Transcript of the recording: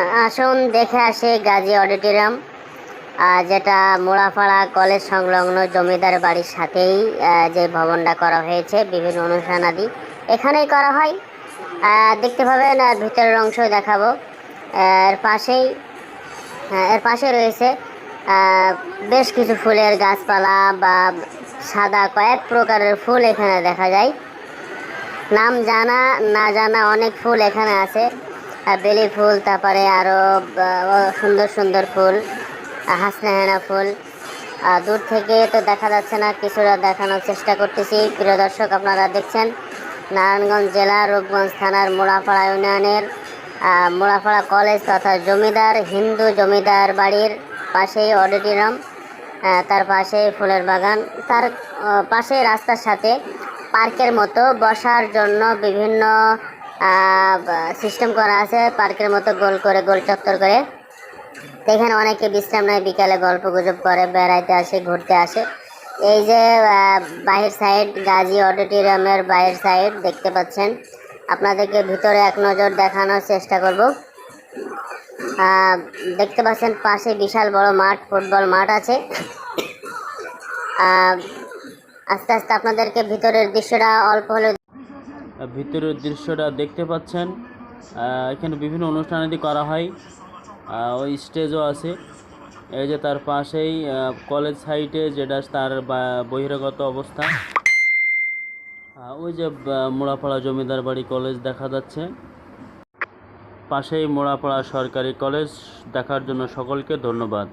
আসুন, দেখে আসে গাজী অডিটোরিয়াম যেটা মোড়াপাড়া কলেজ সংলগ্ন জমিদার বাড়ির সাথেই যে ভবনটা করা হয়েছে, বিভিন্ন অনুষ্ঠান আদি। এখানেই করা হয়। দেখতে পাবেন আর ভিতরের অংশ দেখাবো। এর পাশেই এর পাশে রয়েছে বেশ কিছু ফুলের গাছপালা বা সাদা কয়েক প্রকারের ফুল এখানে দেখা যায়। নাম জানা, না জানা অনেক ফুল এখানে আছে। বেলি ফুল তারপরে আরও সুন্দর সুন্দর ফুল হাসনাহেনা ফুল। দূর থেকে তো দেখা যাচ্ছে না কিছুটা দেখানোর চেষ্টা করতেছি। প্রিয় দর্শক আপনারা দেখছেন নারায়ণগঞ্জ জেলা রূপগঞ্জ থানার মোড়াপাড়া ইউনিয়নের আহ, মোড়াপাড়া কলেজ তথা জমিদার হিন্দু জমিদার বাড়ির পাশেই অডিটোরিয়াম তার পাশে ফুলের বাগান। তার পাশে রাস্তার সাথে পার্কের মতো বসার জন্য বিভিন্ন সিস্টেম করা আছে, পার্কের মতো গোল করে, গোল চত্বর করে। এখানে অনেকে বিশ্রাম নেয়, বিকালে গল্প গুজব করে, বেড়াইতে আসে, ঘুরতে আসে। এই যে বাহির সাইড গাজী অডিটোরিয়ামের বাহির সাইড দেখতে পাচ্ছেন। আপনাদেরকে ভিতরে এক নজর দেখানোর চেষ্টা করব। দেখতে পাচ্ছেন পাশে বিশাল বড় মাঠ, ফুটবল মাঠ আছে। আস্তে আস্তে আপনাদেরকে ভিতরের দৃশ্যটা অল্প হলেও ভিতরের দৃশ্যটা দেখতে পাচ্ছেন। এখানে বিভিন্ন অনুষ্ঠানাদি করা হয়। ওই স্টেজও আছে। এই যে তার পাশেই কলেজ সাইটে যেটা তার বহিরাগত অবস্থা। ওই যে মোড়াপাড়া জমিদার বাড়ি কলেজ দেখা যাচ্ছে। পাশেই মোড়াপাড়া সরকারি কলেজ। দেখার জন্য সকলকে ধন্যবাদ।